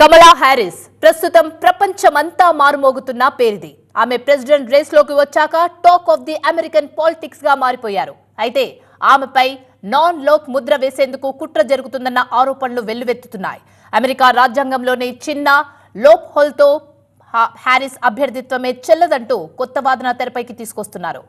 కమలా Harris ప్రస్తుతం ప్రపంచమంతా మారుమోగుతున్న పేరిది. ఆమె ప్రెసిడెంట్ రేస్లోకి వచ్చాక టాక్ ఆఫ్ ది అమెరికన్ పాలిటిక్స్గా మారిపోయారు. అయితే ఆమెపై నాన్ లోక్ ముద్ర వేసేందుకు కుట్ర జరుగుతుందన్న ఆరోపణలు వెల్లువెత్తుతున్నాయి. అమెరికా రాజ్యాంగంలోని చిన్న లోప్ హోల్తో హ్యారిస్ అభ్యర్థిత్వమే చెల్లదంటూ కొత్త వాదన తెరపైకి తీసుకొస్తున్నారు.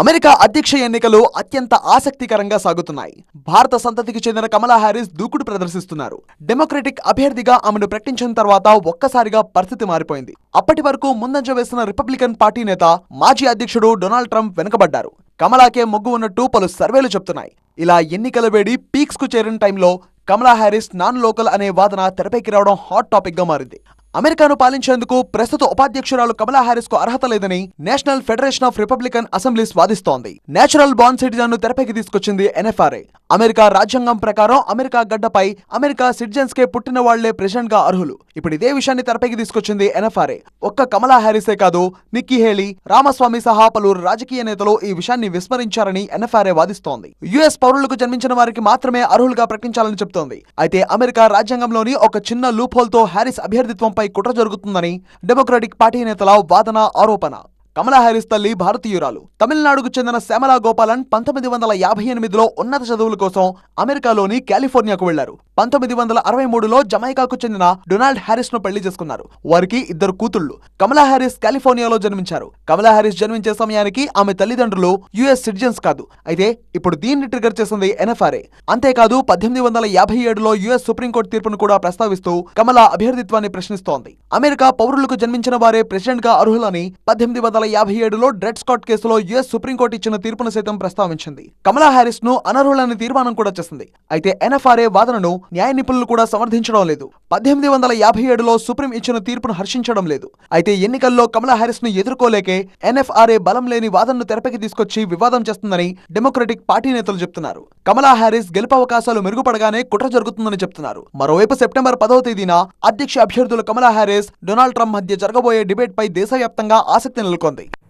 అమెరికా అధ్యక్ష ఎన్నికలు అత్యంత ఆసక్తికరంగా సాగుతున్నాయి. భారత సంతతికి చెందిన కమలా హ్యారిస్ దూకుడు ప్రదర్శిస్తున్నారు. డెమోక్రటిక్ అభ్యర్థిగా ఆమెను ప్రకటించిన తర్వాత ఒక్కసారిగా పరిస్థితి మారిపోయింది. అప్పటి వరకు ముందంజ వేసిన రిపబ్లికన్ పార్టీ నేత మాజీ అధ్యక్షుడు డొనాల్డ్ ట్రంప్ వెనుకబడ్డారు. కమలాకే మొగ్గు ఉన్నట్టు పలు సర్వేలు చెప్తున్నాయి. ఇలా ఎన్నికల వేడి పీక్స్కు చేరిన టైంలో కమలా హ్యారిస్ నాన్ లోకల్ అనే వాదన తెరపైకి రావడం హాట్ టాపిక్గా మారింది. అమెరికాను పాలించేందుకు ప్రస్తుత ఉపాధ్యక్షురాలు కమలా హారిస్కు అర్హత లేదని National Federation of Republican Assemblies వాదిస్తోంది natural బాండ్ సిటిజన్ను తెరపైకి తీసుకొచ్చింది ఎన్ఎఫ్ఆర్ఏ. అమెరికా రాజ్యాంగం ప్రకారం అమెరికా గడ్డపై అమెరికా సిటిజన్స్ కే పుట్టిన వాళ్ళే ప్రెసిడెంట్గా అర్హులు. ఇప్పుడు ఇదే విషయాన్ని తెరపైకి తీసుకొచ్చింది ఎన్ఎఫ్ఆర్ఏ. ఒక్క కమలా హ్యారిసే కాదు నిక్కీ హేలీ రామస్వామి సహా పలువురు రాజకీయ నేతలు ఈ విషయాన్ని విస్మరించారని ఎన్ఎఫ్ఆర్ఏ వాదిస్తోంది. యుఎస్ పౌరులకు జన్మించిన వారికి మాత్రమే అర్హులుగా ప్రకటించాలని చెబుతోంది అయితే అమెరికా రాజ్యాంగంలోని ఒక చిన్న లూప్ హోల్తో హ్యారిస్ అభ్యర్థిత్వంపై కుట్ర జరుగుతుందని డెమోక్రాటిక్ పార్టీ నేతల వాదన ఆరోపణ. కమలా హారిస్ తల్లి భారతీయురాలు. తమిళనాడుకు చెందిన శ్యామలా గోపాలన్ పంతొమ్మిది వందల యాభై ఎనిమిదిలో ఉన్నత చదువుల కోసం అమెరికాలోని కాలిఫోర్నియాకు వెళ్ళారు పంతొమ్మిది వందల అరవై మూడులో జమైకాకు చెందిన డొనాల్డ్ హ్యారిస్ను పెళ్ళి చేసుకున్నారు. వారికి ఇద్దరు కూతుళ్ళు కమలా హ్యారిస్ కాలిఫోర్నియాలో జన్మించారు. కమలా హ్యారిస్ జన్మించే సమయానికి ఆమె తల్లిదండ్రులు యుఎస్ సిటిజన్స్ కాదు. అయితే ఇప్పుడు దీన్ని ట్రిగర్ చేసింది ఎన్ఎఫ్ఆర్ఏ. అంతేకాదు పద్దెనిమిది వందల యాభై ఏడులో యుఎస్ సుప్రీంకోర్టు తీర్పును కూడా ప్రస్తావిస్తూ కమలా అభ్యర్థిత్వాన్ని ప్రశ్నిస్తోంది. అమెరికా పౌరులకు జన్మించిన వారే ప్రెసిడెంట్గా అర్హులని పద్దెనిమిది వందల యాభై ఏడులో డ్రెడ్ స్కాట్ కేసులో యుఎస్ సుప్రీంకోర్టు ఇచ్చిన తీర్పును సైతం ప్రస్తావించింది. కమలా హారిస్ను అనర్హులని తీర్మానం కూడా చేసింది అయితే ఎన్ఎఫ్ఆర్ఏ వాదనను న్యాయ నిపుణులు కూడా సమర్థించడం లేదు. పద్దెనిమిది వందల యాభై ఏడులో సుప్రీం ఇచ్చిన తీర్పును హర్షించడం లేదు. అయితే ఎన్నికల్లో కమలా హారిస్ను ఎదుర్కోలేకే ఎన్ఎఫ్ఆర్ఏ బలం లేని వాదనను తెరపైకి తీసుకొచ్చి వివాదం చేస్తుందని డెమోక్రటిక్ పార్టీ నేతలు చెప్తున్నారు. కమలా హారిస్ గెలుపు అవకాశాలు మెరుగుపడగానే కుట్ర జరుగుతుందని చెప్తున్నారు. మరోవైపు సెప్టెంబర్ పదవ తేదీన అధ్యక్ష అభ్యర్థులు కమలా హారిస్ డొనాల్డ్ ట్రంప్ మధ్య జరగబోయే డిబేట్ పై దేశవ్యాప్తంగా ఆసక్తి నెలకొంది. Sunday.